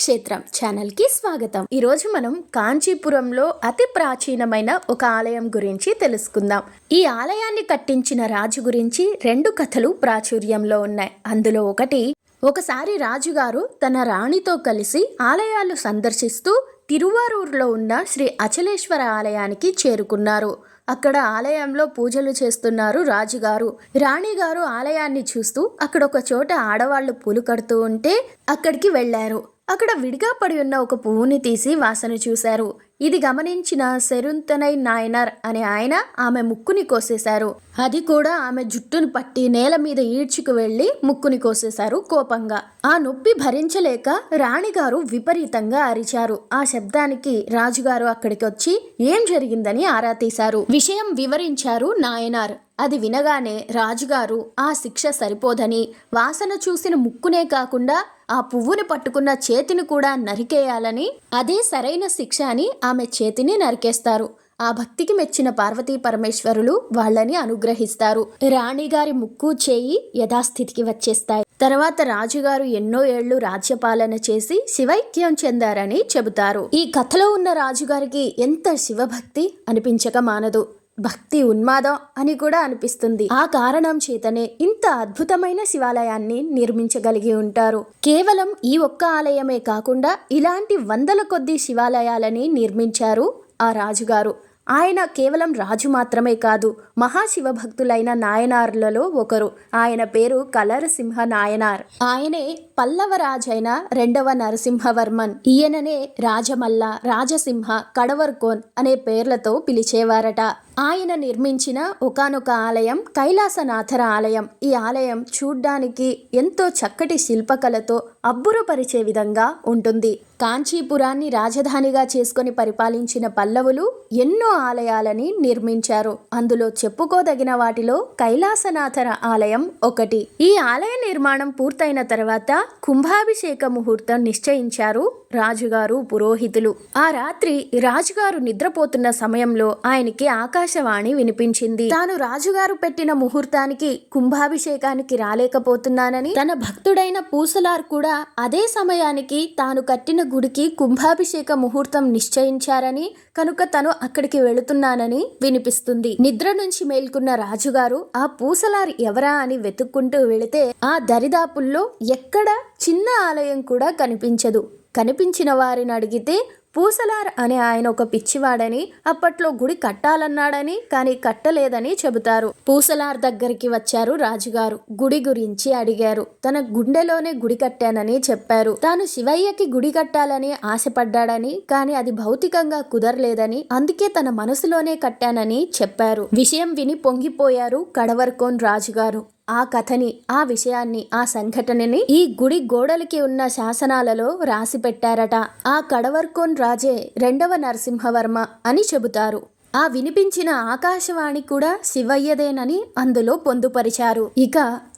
పుణ్యక్షేత్రం ఛానల్కి స్వాగతం ఈరోజు మనం కాంచీపురంలో అతి ప్రాచీనమైన ఒక ఆలయం గురించి తెలుసుకుందాం. ఈ ఆలయాన్ని కట్టించిన రాజు గురించి రెండు కథలు ప్రాచుర్యంలో ఉన్నాయి. అందులో ఒకటి ఒకసారి రాజుగారు తన రాణితో కలిసి ఆలయాలు సందర్శిస్తూ తిరువారూరులో ఉన్న శ్రీ అచలేశ్వర ఆలయానికి చేరుకున్నారు. అక్కడ ఆలయంలో పూజలు చేస్తున్నారు రాజుగారు. రాణిగారు ఆలయాన్ని చూస్తూ అక్కడ ఒక చోట ఆడవాళ్ళు పూలు కడుతూ ఉంటే అక్కడికి వెళ్ళారు అక్కడ విడిగా పడి ఉన్న ఒక పువ్వుని తీసి వాసన చూశారు. ఇది గమనించిన శరుంతనై నాయనర్ అనే ఆయన ఆమె ముక్కుని కోసేశారు. అది కూడా ఆమె జుట్టును పట్టి నేల మీద ఈడ్చుకు వెళ్ళి ముక్కుని కోసేశారు కోపంగా. ఆ నొప్పి భరించలేక రాణిగారు విపరీతంగా అరిచారు. ఆ శబ్దానికి రాజుగారు అక్కడికి వచ్చి ఏం జరిగిందని ఆరా తీశారు. విషయం వివరించారు నాయనార్. అది వినగానే రాజుగారు ఆ శిక్ష సరిపోదని. వాసన చూసిన ముక్కునే కాకుండా ఆ పువ్వుని పట్టుకున్న చేతిని కూడా నరికేయాలని అదే సరైన శిక్ష అని ఆమె చేతిని నరికేస్తారు. ఆ భక్తికి మెచ్చిన పార్వతీ పరమేశ్వరులు వాళ్ళని అనుగ్రహిస్తారు. రాణిగారి ముక్కు చేయి యథాస్థితికి వచ్చేస్తాయి. తర్వాత రాజుగారు ఎన్నో ఏళ్ళు రాజ్యపాలన చేసి శివైక్యం చెందారని చెబుతారు. ఈ కథలో ఉన్న రాజుగారికి ఎంత శివభక్తి అనిపించక మానదు. భక్తి ఉన్మాదం అని కూడా అనిపిస్తుంది. ఆ కారణం చేతనే ఇంత అద్భుతమైన శివాలయాన్ని నిర్మించగలిగి ఉంటారు. కేవలం ఈ ఒక్క ఆలయమే కాకుండా ఇలాంటి వందల కొద్ది శివాలయాలని నిర్మించారు ఆ రాజుగారు. ఆయన కేవలం రాజు మాత్రమే కాదు మహాశివభక్తులైన నాయనార్లలో ఒకరు. ఆయన పేరు కలరసింహ నాయనార్ ఆయనే పల్లవ రాజైన రెండవ నరసింహవర్మన్. ఈయననే రాజమల్ల రాజసింహ కడవర్కోన్ అనే పేర్లతో పిలిచేవారట. ఆయన నిర్మించిన ఒకనొక ఆలయం కైలాసనాథర ఆలయం. ఈ ఆలయం చూడ్డానికి ఎంతో చక్కటి శిల్పకళతో అబ్బురపరిచే విధంగా ఉంటుంది. కాంచీపురాన్ని రాజధానిగా చేసుకొని పరిపాలించిన పల్లవులు ఎన్నో ఆలయాలని నిర్మించారు. అందులో చెప్పుకోదగిన వాటిలో కైలాసనాథర ఆలయం ఒకటి. ఈ ఆలయ నిర్మాణం పూర్తయిన తర్వాత కుంభాభిషేక ముహూర్తం నిశ్చయించారు రాజుగారు పురోహితులు. ఆ రాత్రి రాజుగారు నిద్రపోతున్న సమయంలో ఆయనకి ఆకాశ ఆకాశవాణి వినిపించింది. తాను రాజుగారు పెట్టిన ముహూర్తానికి కుంభాభిషేకానికి రాలేకపోతున్నానని తన భక్తుడైన పూసలార్ కూడా అదే సమయానికి తాను కట్టిన గుడికి కుంభాభిషేక ముహూర్తం నిశ్చయించారని కనుక తను అక్కడికి వెళుతున్నానని వినిపిస్తుంది. నిద్ర నుంచి మేల్కొన్న రాజుగారు ఆ పూసలార్ ఎవరా? అని వెతుక్కుంటూ వెళితే ఆ దరిదాపుల్లో ఎక్కడ చిన్న ఆలయం కూడా కనిపించదు. కనిపించిన వారిని అడిగితే పూసలార్ అనే ఆయన ఒక పిచ్చివాడని అప్పట్లో గుడి కట్టాలన్నాడని కానీ కట్టలేదని చెబుతారు. పూసలార్ దగ్గరికి వచ్చారు రాజుగారు. గుడి గురించి అడిగారు. తన గుండెలోనే గుడి కట్టానని చెప్పారు. తాను శివయ్యకి గుడి కట్టాలని ఆశపడ్డాడని కానీ అది భౌతికంగా కుదరలేదని అందుకే తన మనసులోనే కట్టానని చెప్పారు. విషయం విని పొంగిపోయారు కడవర్కోన్ రాజుగారు. ఆ కథని ఆ విషయాన్ని ఆ సంఘటనని ఈ గుడి గోడలకి ఉన్న శాసనాలలో రాసి పెట్టారట ఆ కడవర్కోన్ రాజే రెండవ నరసింహవర్మ అని చెబుతారు. ఆ వినిపించిన ఆకాశవాణి కూడా శివయ్యదేనని అందులో పొందుపరిచారు. ఇక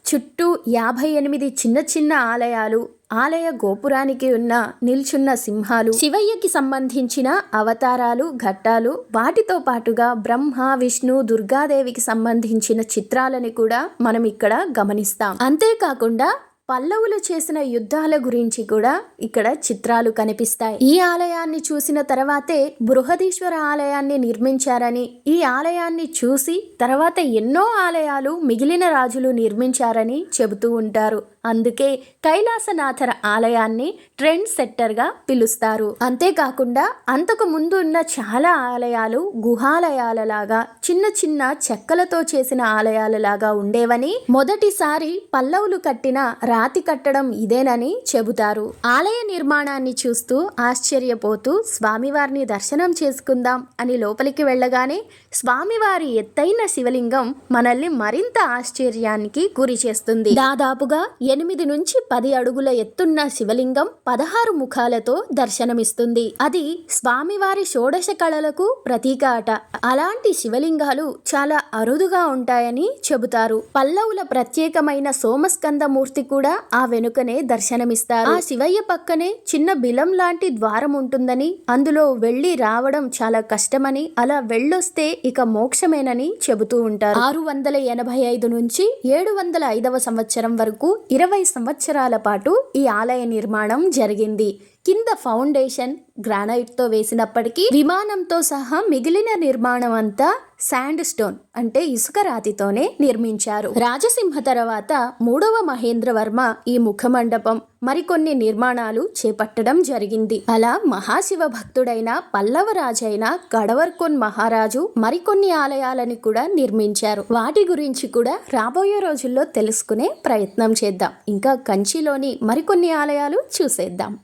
చుట్టూ యాభై ఎనిమిది చిన్న చిన్న ఆలయాలు ఆలయ గోపురానికి ఉన్న నిల్చున్న సింహాలు శివయ్యకి సంబంధించిన అవతారాలు ఘట్టాలు వాటితో పాటుగా బ్రహ్మ విష్ణు దుర్గాదేవికి సంబంధించిన చిత్రాలని కూడా మనం ఇక్కడ గమనిస్తాం. అంతేకాకుండా పల్లవులు చేసిన యుద్ధాల గురించి కూడా ఇక్కడ చిత్రాలు కనిపిస్తాయి. ఈ ఆలయాన్ని చూసిన తర్వాతే బృహదీశ్వర ఆలయాన్ని నిర్మించారని ఈ ఆలయాన్ని చూసి తర్వాత ఎన్నో ఆలయాలు మిగిలిన రాజులు నిర్మించారని చెబుతూ ఉంటారు. అందుకే కైలాసనాథర ఆలయాన్ని ట్రెండ్ సెట్టర్గా పిలుస్తారు. అంతేకాకుండా అంతకు ముందు ఉన్న చాలా ఆలయాలు గుహాలయాలలాగా చిన్న చిన్న చెక్కలతో చేసిన ఆలయాలలాగా ఉండేవని మొదటిసారి పల్లవులు కట్టిన రాతి కట్టడం ఇదేనని చెబుతారు. ఆలయ నిర్మాణాన్ని చూస్తూ ఆశ్చర్యపోతూ స్వామివారిని దర్శనం చేసుకుందాం అని లోపలికి వెళ్ళగానే స్వామివారి ఎత్తైన శివలింగం మనల్ని మరింత ఆశ్చర్యానికి గురి చేస్తుంది. దాదాపుగా ఎనిమిది నుంచి పది అడుగుల ఎత్తున్న శివలింగం పదహారు ముఖాలతో దర్శనమిస్తుంది. అది స్వామివారి షోడశ కళలకు ప్రతీక అట. అలాంటి శివలింగాలు చాలా అరుదుగా ఉంటాయని చెబుతారు. పల్లవుల ప్రత్యేకమైన సోమస్కంద మూర్తి కూడా ఆ వెనుకనే దర్శనమిస్తారు. ఆ శివయ్య పక్కనే చిన్న బిలం లాంటి ద్వారం ఉంటుందని అందులో వెళ్ళి రావడం చాలా కష్టమని అలా వెళ్ళొస్తే ఇక మోక్షమేనని చెబుతూ ఉంటారు. ఆరు వందల ఎనభై ఐదు నుంచి ఏడు వందల ఐదవ సంవత్సరం వరకు ఇరవై సంవత్సరాల పాటు ఈ ఆలయ నిర్మాణం జరిగింది. కింద ఫౌండేషన్ గ్రానైట్తో వేసినప్పటికీ విమానంతో సహా మిగిలిన నిర్మాణం అంతా శాండ్ స్టోన్ అంటే ఇసుక రాతితోనే నిర్మించారు. రాజసింహ తర్వాత మూడవ మహేంద్రవర్మ ఈ ముఖమండపం మరికొన్ని నిర్మాణాలు చేపట్టడం జరిగింది. అలా మహాశివ భక్తుడైన పల్లవ రాజైన గడవర్కొన్ మహారాజు మరికొన్ని ఆలయాలని కూడా నిర్మించారు. వాటి గురించి కూడా రాబోయే రోజుల్లో తెలుసుకునే ప్రయత్నం చేద్దాం. ఇంకా కంచిలోని మరికొన్ని ఆలయాలు చూసేద్దాం.